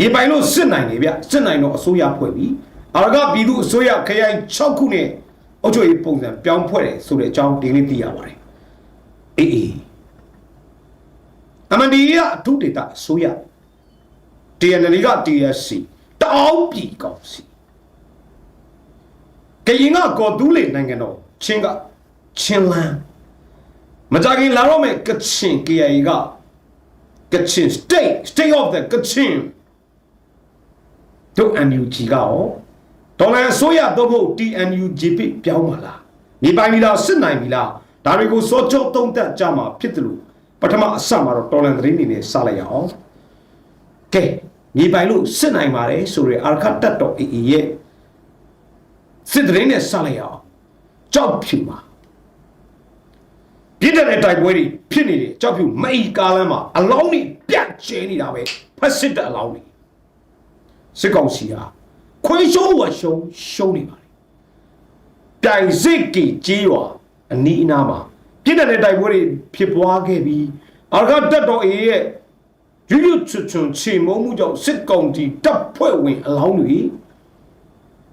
မြေပိုင်လို့စစ်နိုင်နေဗျစစ်နိုင်တော့အစိုးရဖွဲ့ပြီးအာရကပြည်သူအစိုးရခရိုင်6ခုနဲ့အုပ်ချုပ်ရေးပုံစံပြောင်းဖွဲ့တယ်ဆိုတဲ့အကြောင်းဒီနေ့သိရပါတယ်အေးအေးအမဒီရအထုဒေတာအစိုးရ TNL က TSC တအောင်းပြည်ကောင်စီကရင်ကကော်တူးလေနိုင်ငံတော်ချင်းကချင်းလန်းမကြခင်လာတော့မယ်ကချင် KIA ကကချင် state state of the ကချင် တို့ NUG ကရောဒေါ်လာဆိုရတော့ဖို့ TNUGP ပြောင်းပါလားမြေပိုင်ပြီလားစစ်နိုင်ပြီလားဒါတွေကိုစောချုပ်သုံးသက်ကြမှာဖြစ်တယ်လို့ပထမအစမှာတော့တော်လန်သတင်းတွေနဲ့စလိုက်ရအောင်ကဲမြေပိုင်လို့စစ်နိုင်ပါတယ်ဆိုရယ်အာရခတ်တက်တော်အေးအေးရဲ့စစ်သတင်းနဲ့စလိုက်ရအောင်ကြောက်ဖြူမှာပြစ်တဲ့တိုက်ပွဲတွေဖြစ်နေတယ်ကြောက်ဖြူမိတ်ကားလမ်းမှာအလောင်းတွေပြတ်ကျဲနေတာပဲဖက်စစ်တဲ့အလောင်းတွေ စစ်ကောင်စီဟာခွေးရှုံးဝရှုံးရှုံးနေပါလေပြိုင်စစ်ကီကြီးရွာအနီးအနားမှာပြစ်တဲ့တိုက်ပွဲတွေဖြစ်ပွားခဲ့ပြီးအာရကတက်တော်အေးရဲ့ရွရွချွတ်ချွန်ချေမုံမှုကြောင့်စစ်ကောင်စီတပ်ဖွဲ့ဝင်အလောင်းတွေ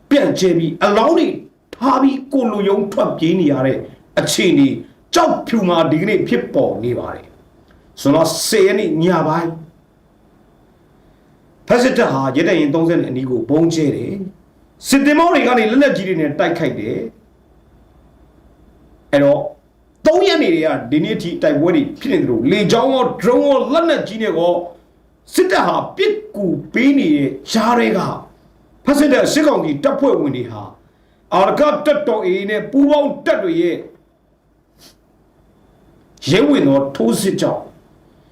ပြန့်ကျဲပြီးအလောင်းတွေထားပြီးကိုလူယုံထွက်ပြေးနေရတဲ့အခြေအနေကြောက်ဖြူမှာဒီကနေ့ဖြစ်ပေါ်နေပါတယ်ဆိုတော့စေရနေ့ညပိုင်း ဖက်စစ်တပ်ဟာရဲတပ်ရင်30နဲ့အနီးကိုဘုံကျဲတယ်စစ်တင်မောတွေကနေလက်လက်ကြီးတွေနဲ့တိုက်ခိုက်တယ်အဲ့တော့သုံးရက်နေတွေကဒီနေ့အထိတိုက်ပွဲတွေဖြစ်နေတယ်လို့လေကြောင်းရော drone ရောလက်နက်ကြီးနဲ့ကောစစ်တပ်ဟာပစ်ကူပေးနေတဲ့ရှားတွေကဖက်စစ်တပ်စစ်ကောင်ကြီးတပ်ဖွဲ့ဝင်တွေဟာအာရကတက်တော်အေးနဲ့ပူပေါင်းတက်တွေရဲ့ရဲဝင်သောထိုးစစ်ကြောင့်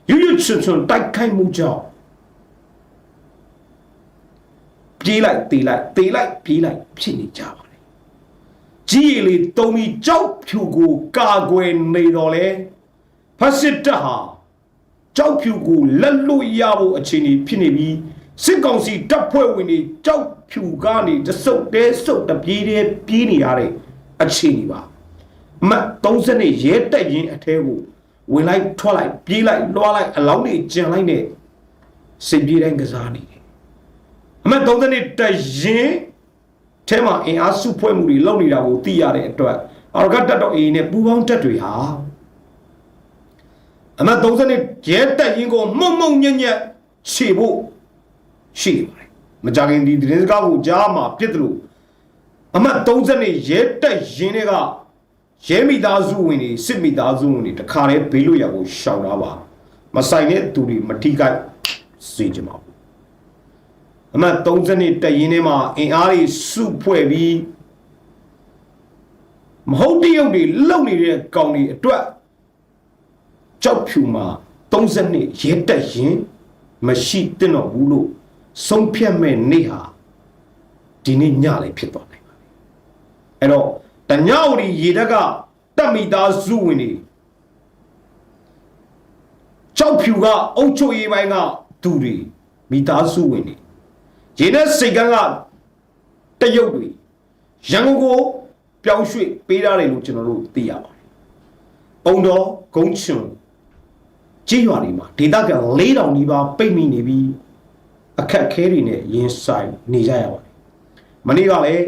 ရွရွချွတ်ချွတ်တိုက်ခိုက်မှုကြောင့် ပြေးလိုက်တေးလိုက်တေးလိုက်ပြေးလိုက်ဖြစ်နေကြပါတယ်ကြီးရည်လေးတုံးပြီးကြောက်ဖြူကိုကာကွယ်နေတော်လဲဖက်စစ်တပ်ဟာကြောက်ဖြူကိုလက်လွတ်ရဖို့အခြေအနေဖြစ်နေပြီးစစ်ကောင်စီတပ်ဖွဲ့ဝင်တွေကြောက်ဖြူကနေတဆုပ်တဲဆုပ်တပြေးတဲပြေးနေရတဲ့အခြေအနေပါမတ်30နဲ့ရဲတက်ရင်အထဲကိုဝင်လိုက်ထွက်လိုက်ပြေးလိုက်လွှားလိုက်အလောင်းတွေကျန်လိုက်နဲ့စစ်ပြေးတိုင်းကစားနေတယ် အမတ်30နဲ့တက်ရင်ထဲမှာအင်အားစုဖွဲ့မှုတွေလုပ်နေတာကိုသိရတဲ့အတွက်အာရကတက်တော့အေးနဲ့ပူပေါင်းတက်တွေဟာအမတ်30နဲ့ရဲတက်ရင်ကိုမှုံမှုံညံ့ညံ့ခြေဖို့ရှိနေပါတယ်မကြခင်ဒီသတင်းစကားကိုကြားမှာပြစ်တယ်လို့အမတ်30နဲ့ရဲတက်ရင်တွေကရဲမိသားစုဝင်တွေစစ်မိသားစုဝင်တွေတခါတည်းဘေးလို့ရဖို့ရှောင်လာပါမဆိုင်တဲ့သူတွေမထိခိုက်စေချင်ပါဘူး အမတ်30နှစ်တရင်ထဲမှာအင်အားတွေစုဖွဲ့ပြီးမဟုတ်တရုပ်တွေလုံနေတဲ့ကောင်တွေအတွက်ကြောက်ဖြူမှာ30နှစ်ရဲတက်ရင်မရှိတဲ့တော့ဘူးလို့ဆုံးဖြတ်မဲ့နေ့ဟာဒီနေ့ညလည်းဖြစ်သွားနိုင်ပါတယ်အဲ့တော့တညဝရီရေတက်ကတက်မိသားစုဝင်တွေကြောက်ဖြူကအုတ်ချုပ်ရေးပိုင်းကသူတွေမိသားစုဝင်တွေ ရေနဲ့စိတ်ကန်းကတရုတ်တွေရန်ကုန်ကိုပြောင်းရွှေ့ပေးရတယ်လို့ကျွန်တော်တို့သိရပါတယ်။ပုံတော်ဂုံးချွန်ကြေးရွာတွေမှာဒေသခံ၄000နီးပါးပိတ်မိနေပြီးအခက်အခဲတွေနဲ့ရင်ဆိုင်နေကြရပါတယ်။မနေ့ကလည်း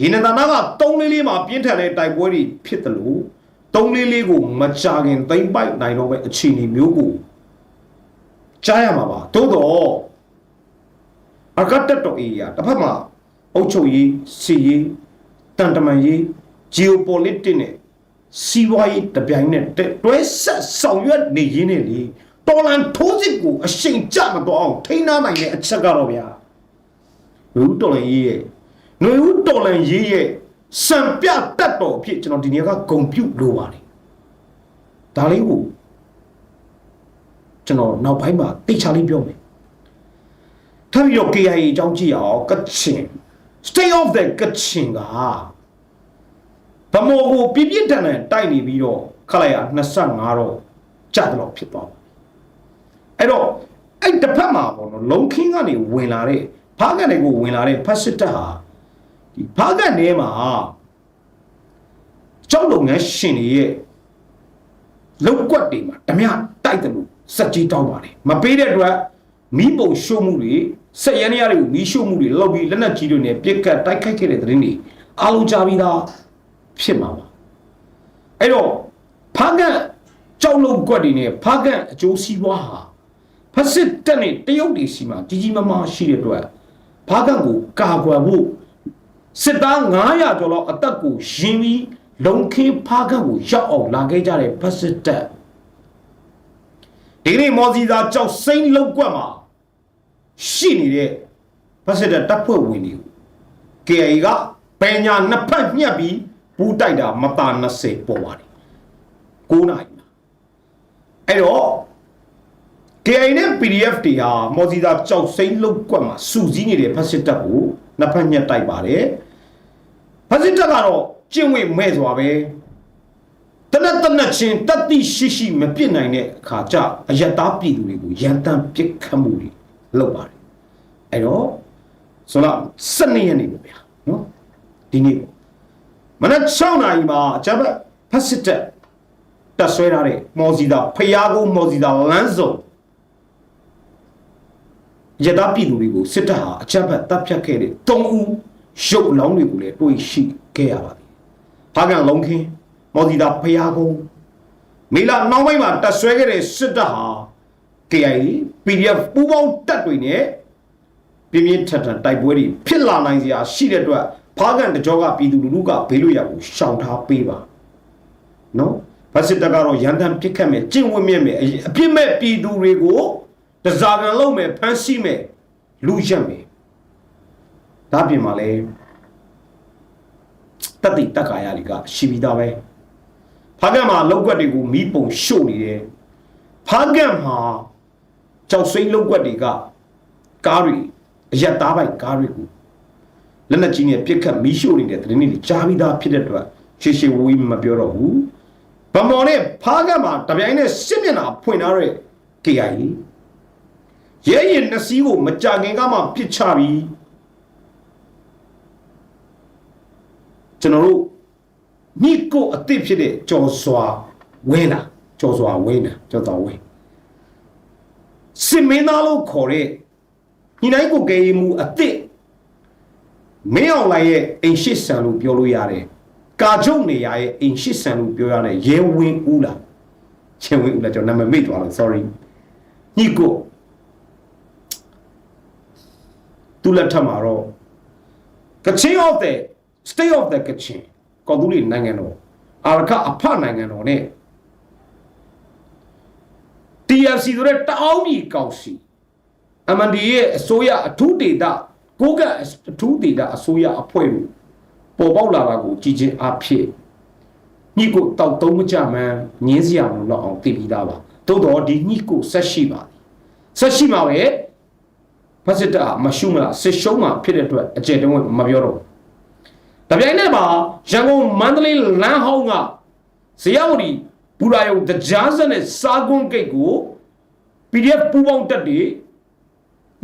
ရေနံသာနာက3လေးလေးမှာပြင်းထန်တဲ့တိုက်ပွဲတွေဖြစ်တယ်လို့3လေးလေးကိုမကြခင်သိမ့်ပိုက်နိုင်တော့ပဲအခြေအနေမျိုးကိုကြားရမှာပါ။သို့တော့ အကတ်တက်တော်အေးရတစ်ဖက်မှာအုပ်ချုပ်ရေးစီရေးတန်တမန်ရေး geopolitics နဲ့စီးပွားရေးတပြိုင်နက်တည်းတွဲဆက်ဆောင်ရွက်နေရင်းနဲ့လေတော်လန်ထိုးစစ်ကိုအရှိန်ကျမတော့အောင်ထိန်းထားနိုင်တဲ့အချက်ကတော့ဗျာနွေဦးတော်လန်ရေးရဲ့နွေဦးတော်လန်ရေးရဲ့စံပြတက်တော်အဖြစ်ကျွန်တော်ဒီနေ့ကဂုံပြုတ်လိုပါတယ်ဒါလေးကိုကျွန်တော်နောက်ပိုင်းမှာတိတ်ချလေးပြောမယ် ထပ်ပြီးတော့ KIA အကြောင်းကြည့်အောင်ကချင် stay of the ကချင်ကဗမော်ကိုပြပြတန်တန်တိုက်နေပြီးတော့ခလိုက်ရ25တော့ကြာတော့ဖြစ်သွားပါအဲ့တော့အဲ့တစ်ဖက်မှာပေါ့နော်လုံခင်းကနေဝင်လာတဲ့ဖားကန်တွေကိုဝင်လာတဲ့ဖက်စစ်တပ်ဟာဒီဖားကန်ထဲမှာကျောက်လုပ်ငန်းရှင်တွေရဲ့လောက်ကွက်တွေမှာဓမြတိုက်တယ်လို့စက်ကြီးတောင်းပါတယ်မပေးတဲ့အတွက်မိပုံရှိုးမှုတွေ စက်ရန်ရတွေကိုမီးရှို့မှုတွေလုပ်ပြီးလက်နက်ကြီးတွေနဲ့ပြစ်ကတ်တိုက်ခိုက်ခဲ့တဲ့သတင်းတွေအားလုံးကြားပြီးသားဖြစ်မှာပါအဲ့တော့ဖားကန်ကြောက်လုံကွက်တွေနဲ့ဖားကန်အကျိုးစီးပွားဟာဖက်စစ်တက်နဲ့တရုတ်တွေစီမှာကြီးကြီးမားမားရှိတဲ့အတွက်ဖားကန်ကိုကာကွယ်ဖို့စစ်သား900ကျော်လောက်အသက်ကိုရင်းပြီးလုံခင်းဖားကန်ကိုရောက်အောင်လာခဲ့ကြတဲ့ဖက်စစ်တက်ဒီနေ့မော်စီသာကြောက်စိမ့်လုံကွက်မှာ ရှိနေတဲ့ဖက်စစ်တက်တပ်ဖွဲ့ဝင်တွေကို KIA ကပညာနှစ်ဖက်ညှက်ပြီးပူးတိုက်တာမတာ20ပေါ်ပါတယ်9နိုင်မှာအဲ့တော့ KIA နဲ့ PDF တွေဟာမော်စီသာကြောက်စိမ့်လုတ်ကွက်မှာစူစည်းနေတဲ့ဖက်စစ်တပ်ကိုနှစ်ဖက်ညှက်တိုက်ပါတယ်ဖက်စစ်တပ်ကတော့ကျင့်ဝတ်မဲ့စွာပဲတနက်တနက်ချင်းတတိရှိရှိမပြစ်နိုင်တဲ့အခါကျအယက်သားပြည်သူတွေကိုရန်တမ်းပစ်ခတ်မှုတွေ လုပ်ပါတယ်အဲ့တော့ဆိုတော့12ရက်နေပေါ့ဗျာနော်ဒီနေ့ပေါ့မနက်6နာရီမှာအကြမ်းဖက်ဖက်စစ်တပ်တက်ဆွဲထားတဲ့မော်စီတာဖျားကုန်းမော်စီတာလမ်းစုံရတပြည်သူတွေကိုစစ်တပ်ဟာအကြမ်းဖက်တပ်ဖြတ်ခဲ့တဲ့၃ဦးရုပ်လောင်းတွေကိုလည်းတွေ့ရှိခဲ့ရပါပြီ။ဟာကန်လုံးခင်းမော်စီတာဖျားကုန်းမေလာနောက်ပိုင်းမှာတက်ဆွဲခဲ့တဲ့စစ်တပ်ဟာ KIA PDF ပူးပေါင်းတပ်တွေနဲ့ပြင်းပြင်းထန်ထန်တိုက်ပွဲတွေဖြစ်လာနိုင်စရာရှိတဲ့အတွက်ဖားကန်တကြောကပြည်သူလူထုကဘေးလွတ်ရာကိုရှောင်ထားပေးပါနော်ဗတ်စစ်တပ်ကတော့ရန်တမ်းပြစ်ခတ်မယ်ကျင့်ဝတ်မြက်မယ်အအပြစ်မဲ့ပြည်သူတွေကိုတစားကန်လုံးမယ်ဖမ်းဆီးမယ်လူရက်မယ်ဒါပြင်မှာလဲတတိတက္ကာရတွေကရှိပြီးသားပဲဖားကန်မှာလောက်ွက်တွေကိုမီးပုံရှို့နေတယ်ဖားကန်မှာ ကြောက်စိမ့်လောက်ွက်တွေကကားတွေအရက်သားပိုက်ကားတွေကိုလက်နက်ကြီးနဲ့ပြစ်ခတ်မီးရှို့နေတဲ့သတင်းတွေကြားပြီးသားဖြစ်တဲ့အတွက်ရှေ့ရှေ့ဝေးမပြောတော့ဘူးဗမော်နဲ့ဖားကတ်မှာတပြိုင်နဲ့စစ်မျက်နှာဖွင့်ထားတဲ့ KIA ရဲရင်နှစီးကိုမကြခင်ကမှပစ်ချပြီးကျွန်တော်တို့ညစ်ကိုအစ်စ်ဖြစ်တဲ့ကြော်စွာဝင်းတာကြော်စွာဝင်းတာကြော်တော်ဝင်း စစ်မင်းသားလို့ခေါ်တဲ့ညီနိုင်ကိုကဲမှုအစ်စ်မင်းအောင်လိုက်ရဲ့အိမ်ရှိဆန်လို့ပြောလို့ရတယ်ကာချုပ်နေရရဲ့အိမ်ရှိဆန်လို့ပြောရတဲ့ရဲဝင်းဦးလားချင်းဝင်းဦးလားကျွန်တော်နာမည်မိတ်သွားလို့ sorry ညီကိုသူလက်ထက်မှာတော့ Kachin of the state of the Kachin ကော်တူလီနိုင်ငံတော်အာရကအဖနိုင်ငံတော်နဲ့ TFC ဆိုတဲ့တအောင်းပြည်ကောင်စီ MND ရဲ့အစိုးရအထူးဒေတာကိုကအထူးဒေတာအစိုးရအဖွဲ့ကိုပေါ်ပေါက်လာတာကိုကြည်ချင်းအဖြစ်ညှိကိုတောက်သုံးမကြမှန်းငင်းစရာမလိုတော့အောင်သိပြီးသားပါသို့တော့ဒီညှိကိုဆက်ရှိပါသည်ဆက်ရှိမှာပဲဖက်စစ်တပ်မရှုမလားစစ်ရှုံးမှာဖြစ်တဲ့အတွက်အကျယ်တုံးမပြောတော့ဘူးတပြိုင်နက်မှာရန်ကုန်မန္တလေးလမ်းဟောင်းကဇေယျဝတီ ဘူရာယုံတကြားစက်နဲ့စားကွန်းဂိတ်ကို PDF ပူပေါင်းတက်တွေ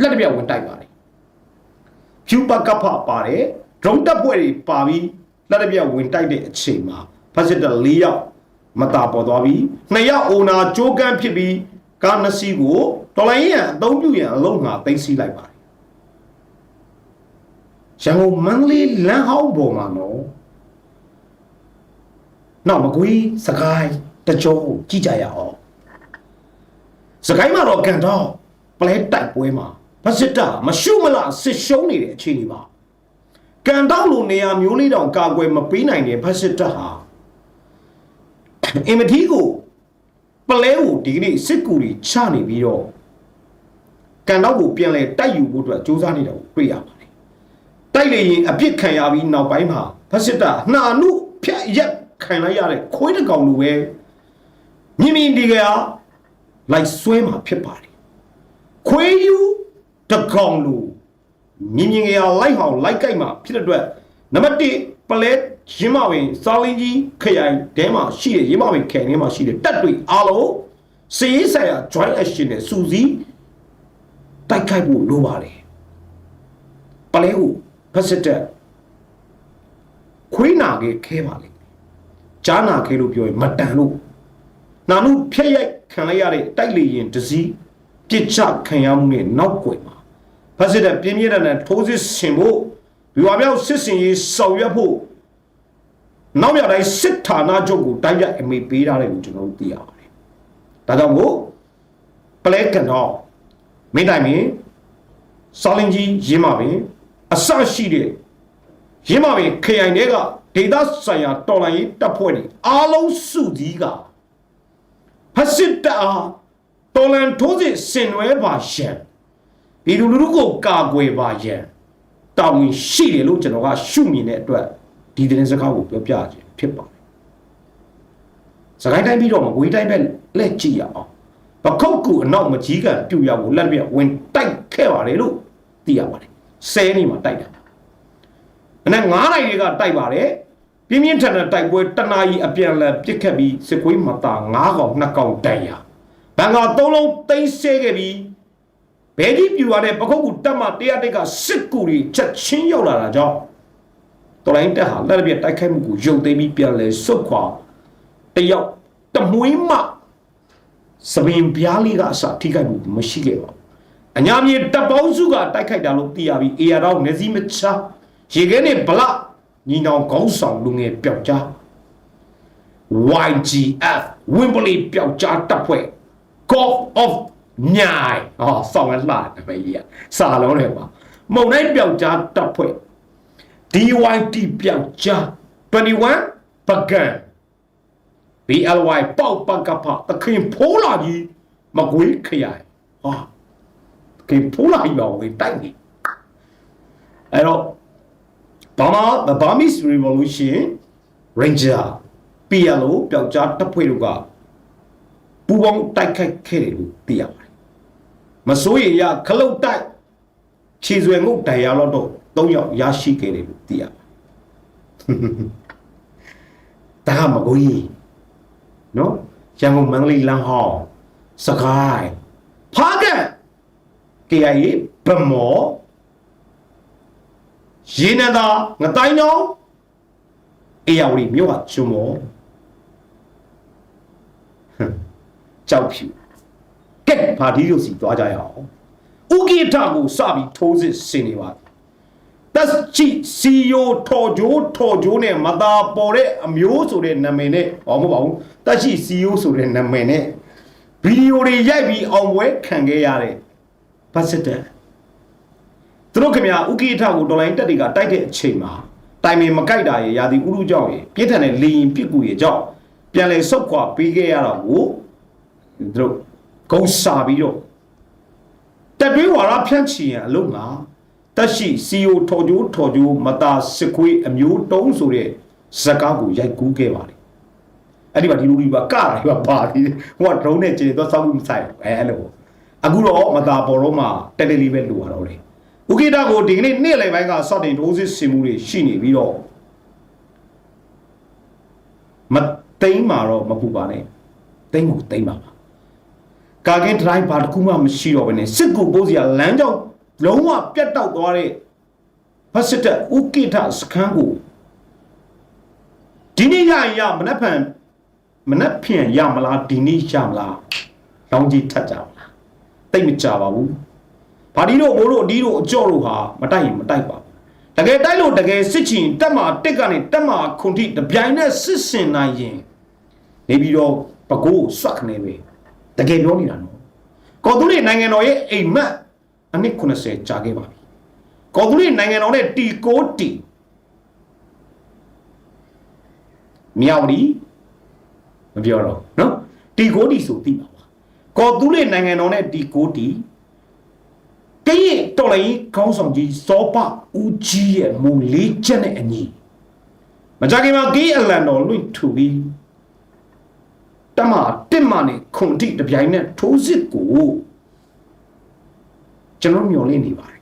လက်တပြဝင်တိုက်ပါတယ်ဖြူပကဖပါတယ်ဒရုန်းတပ်ဖွဲ့တွေပါပြီးလက်တပြဝင်တိုက်တဲ့အချိန်မှာဖက်စစ်တပ်၄ယောက်မတာပေါ်သွားပြီးနှစ်ယောက်အိုနာကြိုးကန်းဖြစ်ပြီးကားနှစ်စီးကိုတော်လိုင်းရန်အသုံးပြုရန်အလုံးငါသိမ်းဆည်းလိုက်ပါတယ်ရန်ကုန်မန္တလေးလမ်းဟောင်းပေါ်မှာနော်နောက်မကွေးစကိုင်း တကြောကိုကြည့်ကြရအောင်စကိုင်းမှာတော့ကန်တော့ပလဲတိုက်ပွဲမှာဗစစ်တာမရှုမလားစစ်ရှုံးနေတဲ့အခြေအနေပါကန်တော့လိုနေရာမျိုးလေးတောင်ကာကွယ်မပေးနိုင်တဲ့ဗစစ်တာဟာအင်မတီကိုပလဲကိုဒီကနေ့စစ်ကူတွေချနေပြီးတော့ကန်တော့ကိုပြန်လဲတိုက်ယူဖို့အတွက်စူးစမ်းနေတာကိုတွေ့ရပါတယ်တိုက်လေရင်အပြစ်ခံရပြီးနောက်ပိုင်းမှာဗစစ်တာနှာနုဖြတ်ရက်ခံလိုက်ရတဲ့ခွေးတစ်ကောင်လိုပဲ မြင်မြင်ဒီကလိုက်ဆွဲမှာဖြစ်ပါတယ်ခွေးယူတစ်ကောင်လိုမြင်မြင်ကလိုက်ဟောင်လိုက်ကြိုက်မှာဖြစ်တဲ့အတွက်နံပါတ်1ပလဲရင်းမဝင်စာလင်းကြီးခရိုင်တဲမှာရှိတဲ့ရင်းမဝင်ခရိုင်ထဲမှာရှိတဲ့တပ်တွေအားလုံးစည်ရေးဆိုင်ရာ joint action နဲ့စူစီးတိုက်ခိုက်ဖို့လိုပါတယ်ပလဲကိုဖက်စစ်တက်ခွေးနာခဲ့ခဲပါလေကြားနာခဲလို့ပြောရင်မတန်လို့ နာနုဖျက်ရိုက်ခံလိုက်ရတဲ့တိုက်လေရင်တစည်းပြစ်ချခံရမှုနဲ့နောက်ွယ်မှာဖဖက်စစ်တဲ့ပြင်းပြင်းထန်ထန်ထိုးစစ်ဆင်ဖို့ဒီဝါမြောက်စစ်စင်ရေးဆောင်ရွက်ဖို့နောက်မြောက်တိုင်းစစ်ဌာနချုပ်ကိုတိုက်ရိုက်အမိပေးထားတယ်လို့ကျွန်တော်တို့သိရပါတယ်ဒါကြောင့်မို့ပလဲကန်တော့မင်းတိုင်မင်းစောလင်းကြီးရင်းမပင်အဆရှိတဲ့ရင်းမပင်ခရိုင်တွေကဒေသဆိုင်ရာတော်လိုင်းရေးတပ်ဖွဲ့တွေအားလုံးစုစည်းက ဖက်စစ်တပ်အားတော်လန်ထိုးစစ်ဆင်နွှဲပါရန်ဒီလူလူကိုကာကွယ်ပါရန်တာဝန်ရှိတယ်လို့ကျွန်တော်ကရှုမြင်တဲ့အတွက်ဒီသတင်းစကားကိုပြောပြခြင်းဖြစ်ပါတယ်စကိုင်းတိုင်းပြီးတော့မကွေးတိုင်းပဲလက်ကြည့်ရအောင်ပခုတ်ကူအနောက်မကြီးကပြူရကိုလက်ပြဝင်တိုက်ခဲ့ပါတယ်လို့သိရပါတယ်ဆဲနေမှာတိုက်တာအနက်9နိုင်တွေကတိုက်ပါတယ် ပြင်းပြင်းထန်ထန်တိုက်ပွဲတနာကြီးအပြန်လည်ပြစ်ခတ်ပြီးစစ်ကွေးမတာ9កောင်2កောင်တန်ရဘန်က3လုံးသိမ်းဆဲခဲ့ပြီးဘဲကြီးပြူရတဲ့ပခုတ်ကူတက်မှ100တိတ်ကစစ်ကူတွေချက်ချင်းရောက်လာတာကြောင့်တော်လိုင်းတက်ဟာလက်ပြတိုက်ခိုက်မှုကိုရုပ်သိမ်းပြီးပြန်လည်ဆုတ်ခွာတယောက်တမွေးမှစပင်ပြားလေးကအစထိခိုက်မှုမရှိခဲ့ပါဘူးအညာမြေတပ်ပေါင်းစုကတိုက်ခိုက်တာလို့သိရပြီးအေရတော့နေစည်းမချရေခဲနဲ့ဗလ ညီနောင်ခေါင်းဆောင်လူငယ်ပျောက်ကြား YGF Wimberley ပျောက်ကြားတပ်ဖွဲ့ Golf of မြိုင်ဟောဆောင်းရလာတယ်ပဲကြီးอ่ะစာလုံးတယ်ပါမုံတိုင်းပျောက်ကြားတပ်ဖွဲ့ DYT ပျောက်ကြား21ပကံ BLY ပေါက်ပကပတခင်ဖိုးလာကြီးမကွေးခရိုင်ဟာတခင်ဖိုးလာကြီးပါဝင်တိုက်နေအဲ့တော့ ဘာမှ the Burmese Revolution Ranger PLO ပျောက်ကြားတပ်ဖွဲ့တို့ကပူပေါင်းတိုက်ခိုက်ခဲ့တယ်လို့သိရပါတယ်မစိုးရိမ်ရခလုတ်တိုက်ခြေဆွဲငုတ်တိုင်ရတော့တော့၃ယောက်ရရှိခဲ့တယ်လို့သိရပါတယ်ဒါကမကိုကြီးနော်ရန်ကုန်မန္တလေးလမ်းဟောင်းစကိုင်းဖားကံ KIA ဗမော ရေနံသာငတိုင်းတော်အေရဝတီမြို့ကကျွန်းမောဟမ်ကြောက်ဖြူကဲဘာဒီလိုစီသွားကြရအောင်ဥကိထကိုစပြီးထိုးစစ်ဆင်နေပါတက်ချီစီယိုထော်ဂျိုးထော်ဂျိုးနဲ့မသာပေါ်တဲ့အမျိုးဆိုတဲ့နာမည်နဲ့ဟောမဟုတ်ပါဘူးတက်ချီစီယိုဆိုတဲ့နာမည်နဲ့ဗီဒီယိုတွေရိုက်ပြီးအောင်ပွဲခံခဲ့ရတဲ့ဘတ်စစ်တက်သူ တို့ခင်ဗျာဥကိထကိုဒေါ်လာတက်တွေကတိုက်တဲ့အချိန်မှာတိုင်ပင်မကြိုက်တာရဲ့ရာသီဥတုကြောင့်ရဲ့ပြစ်ထန်တဲ့လေရင်ပြစ်ကူရဲ့ကြောင့်ပြန်လဲဆုတ်ခွာပေးခဲ့ရတာကိုသူတို့ဂုံစာပြီးတော့တက်တွေးဝါရဖြန့်ချီရန်အလုံးမှာတက်ရှိစီယိုထော်ဂျိုးထော်ဂျိုးမတာစစ်ခွေးအမျိုးတုံးဆိုတဲ့ဇကားကိုရိုက်ကူးခဲ့ပါတယ်အဲ့ဒီမှာဒီလူကြီးပါကတာပါပါပြီးဟိုကဒရုန်းနဲ့ကျင်းတော့စောက်မှုမဆိုင်ဘူးအဲအဲ့လိုအခုတော့မတာပေါ်တော့မှတက်တက်လေးပဲလိုရတော့တယ် ဥကိတာကိုဒီကနေ့နေ့လယ်ပိုင်းကစတင်ဒိုးစစ်ဆင်မှုတွေရှိနေပြီးတော့မသိမ်းမှာတော့မပူပါနဲ့သိမ်းကိုသိမ်းပါပါကာကင်းဒရိုင်းဘာတစ်ခုမှမရှိတော့ဘဲနဲ့စစ်ကူပိုးစီကလမ်းကြောင်းလုံးဝပြတ်တောက်သွားတဲ့ဖက်စစ်တပ်ဥကိထစခန်းကိုဒီနေ့ရရင်ရမနှက်ဖန်မနှက်ဖြန်ရမလားဒီနေ့ရမလားလောင်းကြီးထတ်ကြပါလားတိတ်မကြပါဘူး ဘာဒီတို့ဘိုးတို့အဒီတို့အကြော့တို့ဟာမတိုက်ရင်မတိုက်ပါဘူးတကယ်တိုက်လို့တကယ်စစ်ချင်တက်မှာတက်ကနေတက်မှာခွန်ထိတပြိုင်နဲ့စစ်စင်နိုင်ရင်နေပြီးတော့ပကိုးဆွတ်ခနေပဲတကယ်ပြောနေတာနော်ကော်သူလေးနိုင်ငံတော်ရဲ့အိမ်မက်အနည်း90ကြာခဲ့ပါပြီကော်သူလေးနိုင်ငံတော်နဲ့တီကိုတီမြောက်ဒီမပြောတော့နော်တီကိုတီဆိုသိပါပါကော်သူလေးနိုင်ငံတော်နဲ့တီကိုတီ ကရင်တော်လိုင်းခေါင်းဆောင်ကြီးစောပဦးကြီးရဲ့မုံလေးချက်နဲ့အညီမကြခင်မှာဂေးအလန်တော်လွင့်ထူပြီးတမတစ်မနဲ့ခွန်တိတပြိုင်နဲ့ထိုးစစ်ကိုကျွန်တော်မျှော်လင့်နေပါတယ်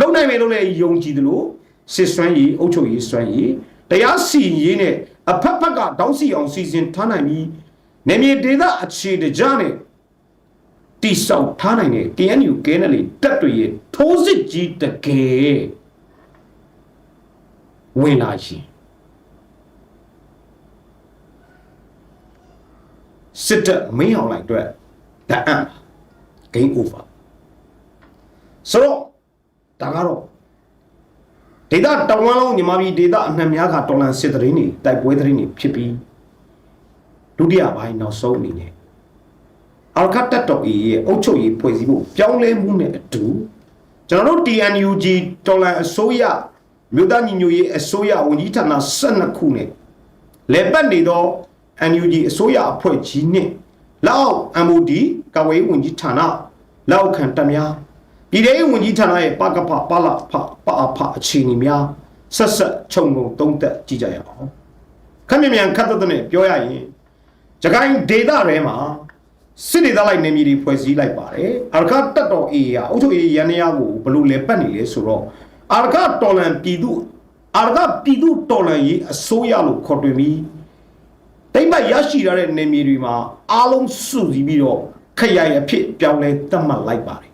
လုံနိုင်မယ်လို့လည်းယုံကြည်သလိုစစ်စွမ်းရည်အုပ်ချုပ်ရေးစွမ်းရည်တရားစီရင်နဲ့အဖက်ဖက်ကတောင်းစီအောင်စီစဉ်ထားနိုင်ပြီးနေမြေဒေသအခြေတကြနဲ့ တိဆောက်ထားနိုင်တဲ့ KNU ကဲနယ်လီတက်တွေရဲ့ထိုးစစ်ကြီးတကယ်ဝင်လာရှင်စစ်တပ်မင်းအောင်လိုက်အတွက်တအံ့ game over ဆိုတော့ဒါကတော့ဒေတာတောင်ဝမ်းလုံးညီမပြည်ဒေတာအနှံများကတော်လန်စစ်သတင်းတွေတိုက်ပွဲသတင်းတွေဖြစ်ပြီးဒုတိယပိုင်းနောက်ဆုံးအနေနဲ့ အာခတ်တက်တော်အေရဲ့အုပ်ချုပ်ရေးဖွဲ့စည်းဖို့ပြောင်းလဲမှုနဲ့အတူကျွန်တော်တို့ TNUG တော်လန်အစိုးရမြို့သားညီညွတ်ရေးအစိုးရဝန်ကြီးဌာန12ခုနဲ့လဲပတ်နေသော NUG အစိုးရအဖွဲ့ကြီးနဲ့လောက် MOD ကာဝေးဝန်ကြီးဌာနလောက်ခံတများပြည်ထောင်ဝန်ကြီးဌာနရဲ့ပကဖပလဖပအဖအခြေအနေများဆက်ဆက်ခြုံငုံသုံးသက်ကြည့်ကြရအောင်ခက်မြန်မြန်ခတ်သက်သက်နဲ့ပြောရရင်ကြကိုင်ဒေတာထဲမှာ စစ်ဒေသလိုက်နေမြေတွေဖွဲ့စည်းလိုက်ပါတယ်အာရခတက်တော်အေးရအုတ်ချုပ်အေးရန်ရကိုဘလို့လဲပတ်နေလဲဆိုတော့အာရခတော်လန်ပြည်သူအာရခပြည်သူတော်လန်ရေးအစိုးရလို့ခေါ်တွင်ပြီးတိမ့်ပတ်ရရှိရတဲ့နေမြေတွေမှာအားလုံးစုစည်းပြီးတော့ခရိုင်အဖြစ်ပြောင်းလဲသတ်မှတ်လိုက်ပါတယ်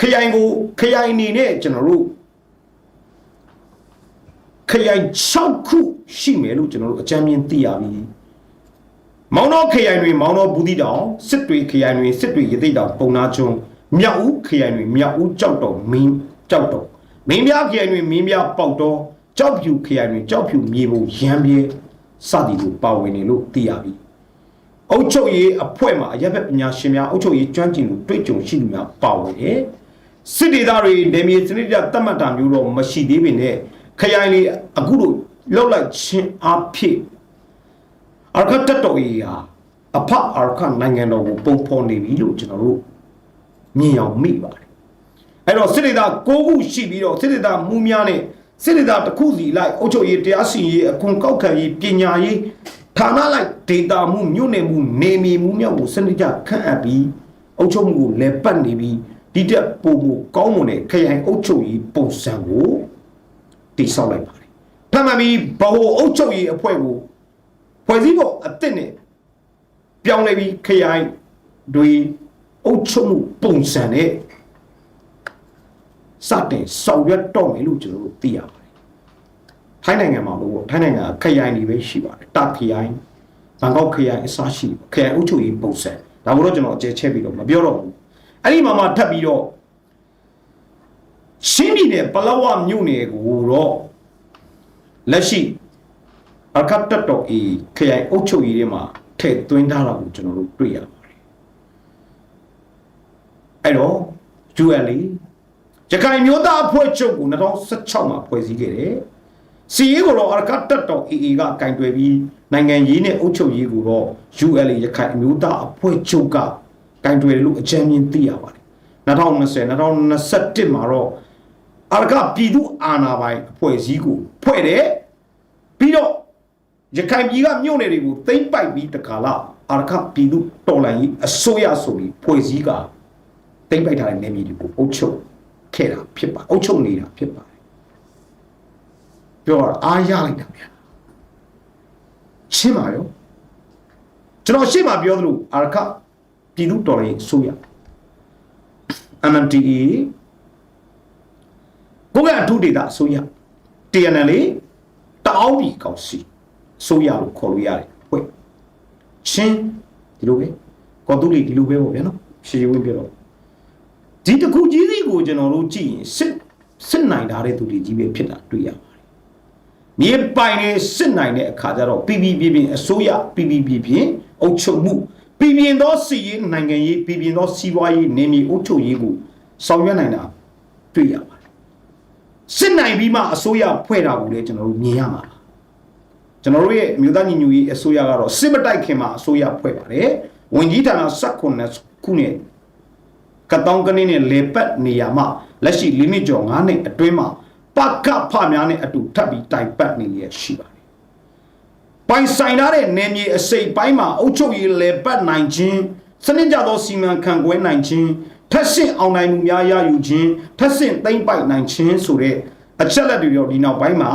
ခရိုင်ကိုခရိုင်အနေနဲ့ကျွန်တော်တို့ခရိုင်6ခုရှိမယ်လို့ကျွန်တော်တို့အကြမ်းမြင်သိရပြီ မောင်တော်ခရိုင်တွေမောင်တော်ဘူးတီတောင်စစ်တွေခရိုင်တွေစစ်တွေရသိတောင်ပုံနာကျွန်းမြောက်ဦးခရိုင်တွေမြောက်ဦးကြောက်တော်မင်းကြောက်တော်မင်းပြခရိုင်တွေမင်းပြပေါက်တော်ကြောက်ဖြူခရိုင်တွေကြောက်ဖြူမြေပုံရမ်းပြဲစသည်ကိုပါဝင်နေလို့သိရပြီအုတ်ချုပ်ရေးအဖွဲ့မှာအရက်ဘက်ပညာရှင်များအုတ်ချုပ်ရေးကျွမ်းကျင်သူတွေ့ကြုံရှိသူများပါဝင်တယ်စစ်ဒေသတွေနေမြေစနစ်ပြတတ်မှတ်တာမျိုးတော့မရှိသေးပေမဲ့ခရိုင်လေးအခုလိုလောက်လိုက်ချင်းအဖြစ် အာခတ်တတော်ကြီးဟာအဖအာခနိုင်ငံတော်ကိုပုံဖော်နေပြီလို့ကျွန်တော်တို့မြင်အောင်မိပါတယ်အဲ့တော့စစ်ဒေသ၉ခုရှိပြီးတော့စစ်ဒေသမူးများနဲ့စစ်ဒေသတစ်ခုစီလိုက်အုတ်ချုပ်ရေးတရားစီရင်ရေးအခွန်ကောက်ခံရေးပညာရေးဌာနလိုက်ဒေတာမှုမြို့နယ်မှုနေမီမှုမြောက်ကိုစနစ်ကျခန့်အပ်ပြီးအုတ်ချုပ်မှုကိုလည်းပတ်နေပြီးဒီတက်ပုံမှုကောင်းမွန်တဲ့ခရိုင်အုတ်ချုပ်ရေးပုံစံကိုတည်ဆောက်လိုက်ပါတယ်။ထပ်မံပြီးဗဟိုအုတ်ချုပ်ရေးအဖွဲ့ကို ဖွဲ့စည်းဖို့အသစ်နဲ့ပြောင်းလဲပြီးခရိုင်တွေအုတ်ချုပ်မှုပုံစံနဲ့စတင်ဆောင်ရွက်တော့မယ်လို့ကျွန်တော်တို့သိရပါတယ်။ထိုင်းနိုင်ငံမှာလို့ပေါ့ထိုင်းနိုင်ငံကခရိုင်တွေပဲရှိပါတယ်။တာခရိုင်ဘန်ကောက်ခရိုင်အစားရှိခရိုင်အုပ်ချုပ်ရေးပုံစံဒါကိုတော့ကျွန်တော်အကျယ်ချဲ့ပြီးတော့မပြောတော့ဘူး။အဲ့ဒီမှာမှထပ်ပြီးတော့ရှင်းပြည်နယ်ပလောဝမြို့နယ်ကိုတော့လက်ရှိ အခတ်တက်တော်အေခရိုင်အုပ်ချုပ်ရေးထဲမှာထည့်သွင်းထားတာကိုကျွန်တော်တို့တွေ့ရပါတယ်။အဲ့တော့ ULA ရခိုင်မျိုးသားအဖွဲ့ချုပ်ကို2016မှာဖွဲ့စည်းခဲ့တယ်။စီရေးကိုတော့အရကတ်တက်တော် AA ကကင်တွယ်ပြီးနိုင်ငံရေးနဲ့အုပ်ချုပ်ရေးကိုတော့ ULA ရခိုင်မျိုးသားအဖွဲ့ချုပ်ကကင်တွယ်လို့အကြံဉာဏ်သိရပါတယ်။2020 2021မှာတော့အရကပြည်သူအာဏာပိုင်အဖွဲ့အစည်းကိုဖွဲ့တယ်။ပြီးတော့ ရခိုင်ပြည်ကမြို့နယ်တွေကိုသိမ့်ပိုက်ပြီးတခါလာအရကပြည်သူတော်လှန်ရေးအစိုးရဆိုပြီးဖွဲ့စည်းကသိမ့်ပိုက်ထားတဲ့နေပြည်တော်ကိုအုပ်ချုပ်ခဲ့တာဖြစ်ပါအုပ်ချုပ်နေတာဖြစ်ပါတယ်ပြောတာအားရလိုက်တာဗျာရှင်းပါရောကျွန်တော်ရှင်းပါပြောသလိုအာရခပြည်သူတော်ရေးအစိုးရ MMTE ကိုကအထူးဒေတာအစိုးရ TNL တအောင်းပြည်ကောင်စီ အစိုးရလို့ခေါ်လို့ရတယ်ဟုတ်ချင်းဒီလိုပဲကောတူလီဒီလိုပဲပေါ့ဗျာနော်ရှင်းရှင်းဝင်းပြောတော့ဒီတစ်ခုကြီးစီကိုကျွန်တော်တို့ကြည့်ရင်စစ်စစ်နိုင်ထားတဲ့သူတွေကြီးပဲဖြစ်တာတွေ့ရပါတယ်။မြေပိုင်နေစစ်နိုင်တဲ့အခါကျတော့ပြည်ပြည်ပြင်းပြင်းအစိုးရပြည်ပြည်ပြင်းပြင်းအုပ်ချုပ်မှုပြည်ပြင်းသောစီရေးနိုင်ငံရေးပြည်ပြင်းသောစီးပွားရေးနေမြေအုပ်ချုပ်ရေးကိုဆောင်ရွက်နိုင်တာတွေ့ရပါတယ်။စစ်နိုင်ပြီးမှအစိုးရဖွဲ့တာကိုလည်းကျွန်တော်တို့မြင်ရမှာပါ။ ကျွန်တော်တို့ရဲ့မြို့သားညီညွတ်ရေးအစိုးရကတော့စစ်မတိုက်ခင်မှာအစိုးရဖွဲ့ပါတယ်။ဝန်ကြီးဌာန16ခုနဲ့ကတောင်းကနေနဲ့လေပတ်နေရမှာလက်ရှိလိမိကျော်9နှစ်အတွင်းမှာပကဖများနဲ့အတူထပ်ပြီးတိုင်ပတ်နေရရှိပါတယ်။ပိုင်ဆိုင်ထားတဲ့နေမြေအစိပ်ပိုင်းမှာအုပ်ချုပ်ရေးလေပတ်နိုင်ခြင်းစနစ်ကြသောစီမံခန့်ခွဲနိုင်ခြင်းထက်ဆင့်အောင်နိုင်မှုများရယူခြင်းထက်ဆင့်သိမ့်ပိုက်နိုင်ခြင်းဆိုတဲ့အချက်လက်တွေရောဒီနောက်ပိုင်းမှာ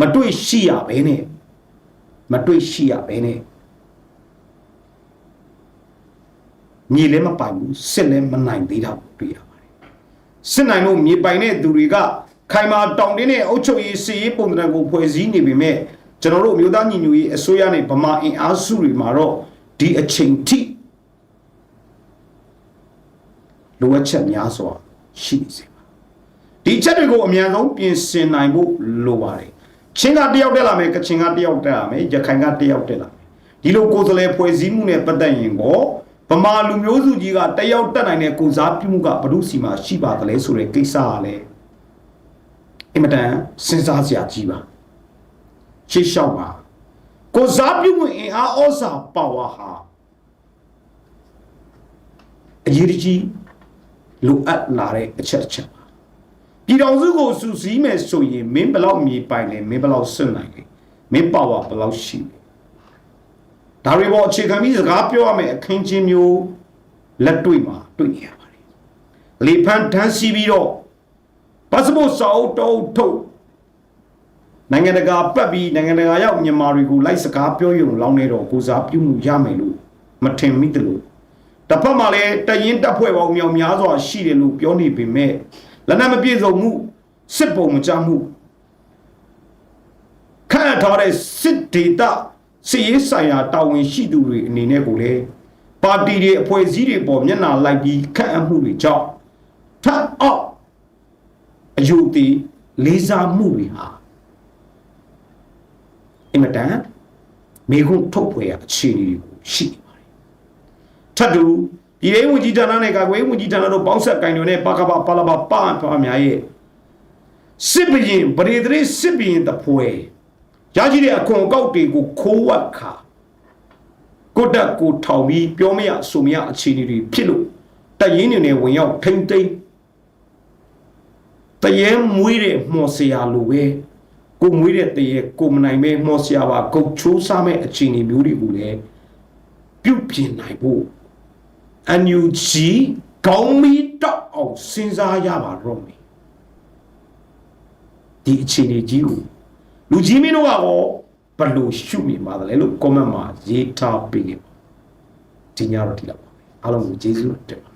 မတွေ့ရှိရဘဲနဲ့မတွေ့ရှိရဘဲနဲ့မြေလည်းမပိုင်ဘူးစစ်လည်းမနိုင်သေးတာကိုတွေ့ရပါတယ်စစ်နိုင်လို့မြေပိုင်တဲ့သူတွေကခိုင်မာတောင်တင်းတဲ့အုပ်ချုပ်ရေးစီရေးပုံစံကိုဖွဲ့စည်းနေပေမဲ့ကျွန်တော်တို့မြို့သားညီညွတ်ရေးအစိုးရနဲ့ဗမာအင်အားစုတွေမှာတော့ဒီအချိန်ထိလိုအပ်ချက်များစွာရှိနေစေပါဒီချက်တွေကိုအမြန်ဆုံးပြင်ဆင်နိုင်ဖို့လိုပါတယ် ချင်းကတယောက်တက်လာမယ်ကချင်ကတယောက်တက်လာမယ်ရခိုင်ကတယောက်တက်လာမယ်ဒီလိုကိုယ်စားလှယ်ဖွဲ့စည်းမှုနဲ့ပတ်သက်ရင်ကိုဗမာလူမျိုးစုကြီးကတယောက်တက်နိုင်တဲ့ကိုစားပြုမှုကဘ ᱹ စီမှာရှိပါသလဲဆိုတဲ့ကိစ္စကလည်းအင်မတန်စဉ်းစားစရာကြီးပါရှေ့လျှောက်ပါကိုစားပြုမှုအင်အားဩဇာပါဝါဟာအရေးတကြီးလိုအပ်လာတဲ့အချက်တစ်ချက်ပါ ပြည်တော်စုကိုစူးစီးမယ်ဆိုရင်မင်းဘယ်လောက်မြေပိုင်လဲမင်းဘယ်လောက်စွန့်နိုင်လဲမင်းပါဝါဘယ်လောက်ရှိလဲဒါတွေပေါ်အခြေခံပြီးစကားပြောရမယ်အခင်းချင်းမျိုးလက်တွေ့မှာတွေ့နေရပါတယ်လေဖန်တန်းစီပြီးတော့ပတ်စပို့စာအုပ်တော့ထုတ်နိုင်ငံတကာပတ်ပြီးနိုင်ငံတကာရောက်မြန်မာတွေကိုလိုက်စကားပြောရုံလောင်းနေတော့ကိုစားပြုမှုရမယ်လို့မထင်မိတယ်လို့တစ်ဖက်မှာလည်းတရင်တက်ဖွဲ့ပေါင်းမြောင်များစွာရှိတယ်လို့ပြောနေပေမဲ့ လက်နက်မပြည့်စုံမှုစစ်ပုံမကြမှုခန့်အပ်ထားတဲ့စစ်ဒေတာစီရေးဆိုင်ရာတာဝန်ရှိသူတွေအနေနဲ့ကိုလည်းပါတီတွေအဖွဲ့အစည်းတွေပေါ်မျက်နှာလိုက်ပြီးခန့်အပ်မှုတွေကြောင့်ထပ်အောက်အယူတည်လေးစားမှုတွေဟာအင်မတန်မိခုထုတ်ဖွယ်ရအခြေအနေတွေကိုရှိနေပါတယ်ထပ်တူ ပြည်ရေးဝန်ကြီးဌာနနဲ့ကာကွယ်ရေးဝန်ကြီးဌာနတို့ပေါင်းဆက်ကင်တွေနဲ့ပါကပါပါလာပါပါပါများရဲ့စစ်ဘရင်ပရိသေစစ်ဘရင်တပွဲရကြီးတဲ့အခွန်အကောက်တွေကိုခိုးဝက်ခါကိုတက်ကိုထောင်ပြီးပြောမရဆိုမရအခြေအနေတွေဖြစ်လို့တရင်နေနဲ့ဝင်ရောက်ထိမ့်သိမ့်တရဲမွေးတဲ့မော်စရာလိုပဲကိုမွေးတဲ့တရဲကိုမနိုင်ပဲမော်စရာပါကုတ်ချိုးစားမဲ့အခြေအနေမျိုးတွေကိုလည်းပြုတ်ပြင်နိုင်ဖို့ အန်ယူဂျီကောင်းမီတော့အောင်စဉ်းစားရပါတော့မယ်ဒီအခြေအနေကြီးကိုလူကြီးမင်းတို့ကရောဘယ်လိုရှုမြင်ပါသလဲလို့ comment မှာရေးထားပေးခဲ့ပါဒီညတော့ဒီလောက်ပါပဲအားလုံးကိုကျေးဇူးတင်ပါ